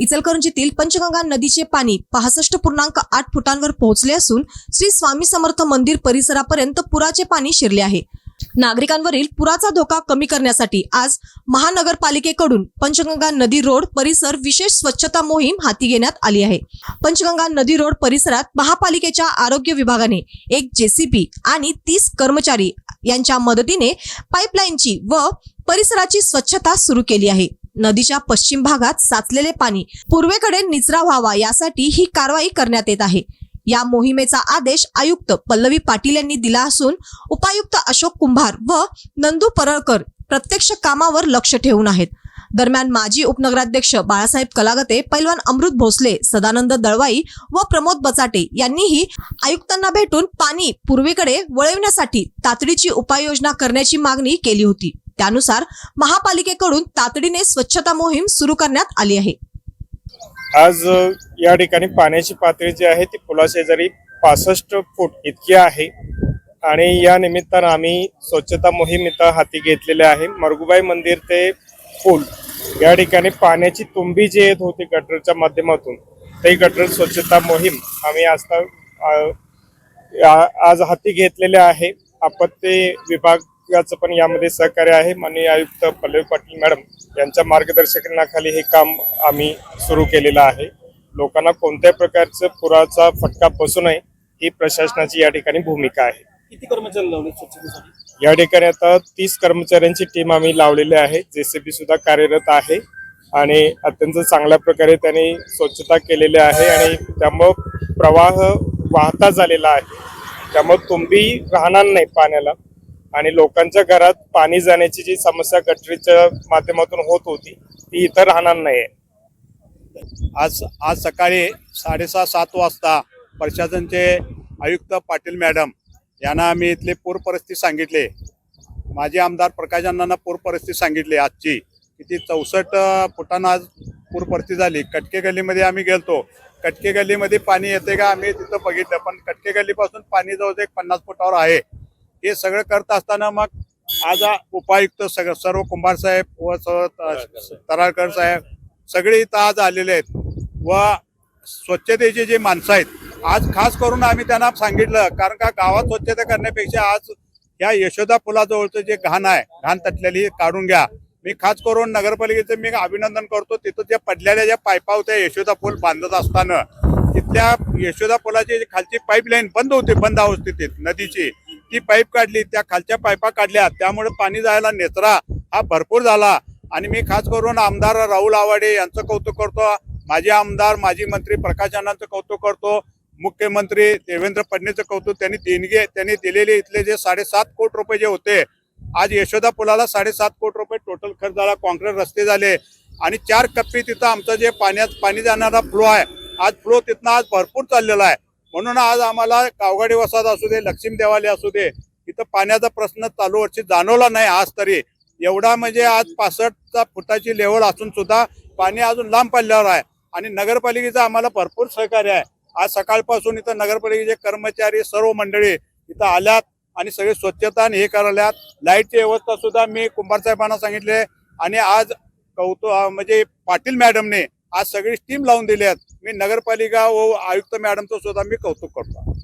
इचलकरंजीतील पंचगंगा नदीचे पाणी पासष्ट पूर्णांक आठ फुटांवर पोहोचले असून श्री स्वामी समर्थ मंदिर परिसरापर्यंत पुराचे पाणी शिरले आहे. नागरिकांवरील पुराचा धोका कमी करण्यासाठी आज महानगरपालिकेकडून पंचगंगा नदी रोड परिसर विशेष स्वच्छता मोहीम हाती घेण्यात आली आहे. पंचगंगा नदी रोड परिसरात महापालिकेच्या आरोग्य विभागाने एक जेसीबी आणि तीस कर्मचारी यांच्या मदतीने पाईपलाईनची व परिसराची स्वच्छता सुरू केली आहे. नदीच्या पश्चिम भागात साचलेले पाणी पूर्वेकडे निचरा व्हावा यासाठी ही कारवाई करण्यात येत आहे. या मोहिमेचा आदेश आयुक्त पल्लवी पाटील यांनी दिला असून उपायुक्त अशोक कुंभार व नंदू परळकर प्रत्यक्ष कामावर लक्ष ठेवून आहेत. दरम्यान माजी उपनगराध्यक्ष बाळासाहेब कलागते पैलवान अमृत भोसले सदानंद दळवाई व प्रमोद बचाटे यांनीही आयुक्तांना भेटून पाणी पूर्वेकडे वळविण्यासाठी तातडीची उपाययोजना करण्याची मागणी केली होती. त्यानुसार महापालिकेकडून तातडीने स्वच्छता मोहीम सुरू करण्यात आली आहे. आज या ठिकाणी पाण्याची पातळी जी आहे ती पुलाशेजारी पासष्ट फूट इतकी आहे. आणि या निमित्तानं आम्ही स्वच्छता मोहीम इथं हाती घेतलेली आहे. मरगुबाई मंदिर ते पूल या ठिकाणी पाण्याची तुंबी जी येत होती गटरच्या माध्यमातून ते गटर स्वच्छता मोहीम आम्ही आज आज हाती घेतलेले आहे. आपत्ती विभागाचं पण यामध्ये सहकार्य आहे. माननीय आयुक्त पल्लवी पाटील मॅडम यांच्या मार्गदर्शनाखाली हे काम आम्ही सुरू केलेलं आहे. लोकांना कोणत्याही प्रकारचं पुराचा फटका बसू नये ही प्रशासनाची या ठिकाणी भूमिका आहे. किती कर्मचारी लावले स्वच्छतेसाठी? या ठिकाणी आता तीस कर्मचाऱ्यांची टीम आम्ही लावलेली आहे. जेसीबी सुद्धा कार्यरत आहे आणि अत्यंत चांगल्या प्रकारे त्यांनी स्वच्छता केलेली आहे आणि त्यामुळं प्रवाह वाहता झालेला आहे. त्यामुळे तुंबी राहणार नाही पाण्याला. आणि लोकांच्या घरात पाणी जाण्याची जी समस्या गटरीच्या माध्यमातून होत होती ती इथं राहणार नाही आज आज सकाळी साडेसहा सात वाजता प्रशासनचे आयुक्त पाटील मॅडम यांना आम्ही इथले पूर परिस्थिती सांगितले आमदार प्रकाश अण्णांना पूर परिस्थिती सांगितली आजची की ती चौसष्ट फुटांना आज पूर परिस्थिती झाली. कटके गल्लीमध्ये आम्ही गेलतो. कटके गल्लीमध्ये पाणी येते का? आम्ही तिथं बघितलं पण कटके गल्लीपासून पाणी जवळ एक पन्नास फुटावर आहे. हे सगळं करत असताना मग आज उपायुक्त सगळं सर्व कुंभार साहेब व सर्व तराळकर साहेब सगळे इथं आज आलेले आहेत. व स्वच्छतेचे जे माणसं आहेत आज खास करून आम्ही त्यांना सांगितलं कारण का गावात स्वच्छता करण्यापेक्षा आज या यशोदा पुलाजवळचं जे घाण आहे घाण तटलेली काढून घ्या. मी खास करून नगरपालिकेचं मी अभिनंदन करतो तिथं ज्या पडलेल्या ज्या पायपा होत्या यशोदा पूल बांधत असताना तिथल्या यशोदा पुलाची खालची पाईपलाईन बंद होती बंद अवस्थेत नदीची. ती पाईप काढली त्या खालच्या पाईपा काढल्या त्यामुळे पाणी जायला नेचरा हा भरपूर झाला. आणि मी खास करून आमदार राहुल आवाडे यांचं कौतुक करतो माजी आमदार माजी मंत्री प्रकाश अण्णांचं कौतुक करतो मुख्यमंत्री देवेंद्र फडणवीसचं कौतुक त्यांनी देणगी त्यांनी दिलेले इथले जे साडेसात कोटी रुपये जे होते आज यशोदा पुलाला साडेसात कोटी रुपये टोटल खर्च झाला कॉन्क्रीट रस्ते झाले आणि चार कप्पी तिथं आमचं जे पाण्यात पाणी जाणारा फ्लो आहे आज फ्लो तिथनं आज भरपूर चाललेला आहे. म्हणून आज आम्हाला कावगाडी वसाहत असू दे लक्ष्मी देवाले असू दे इथं पाण्याचा प्रश्न चालू वर्षी जाणवला नाही आज तरी. एवढा म्हणजे आज पासष्टचा फुटाची लेवल असून सुद्धा पाणी अजून लांब पडल्यावर आहे. आणि नगरपालिकेचं आम्हाला भरपूर सहकार्य आहे. आज सकाळपासून इथं नगरपालिकेचे कर्मचारी सर्व मंडळी इथं आल्यात आणि सगळे स्वच्छता आणि हे करायला लाईटची व्यवस्था सुद्धा मी कुंभारसाहेबांना सांगितले आणि आज कौतुक म्हणजे पाटील मॅडमने आज सगळी टीम लावून दिली आहेत. मी नगरपालिका व आयुक्त मॅडमचं सुद्धा मी कौतुक करतो.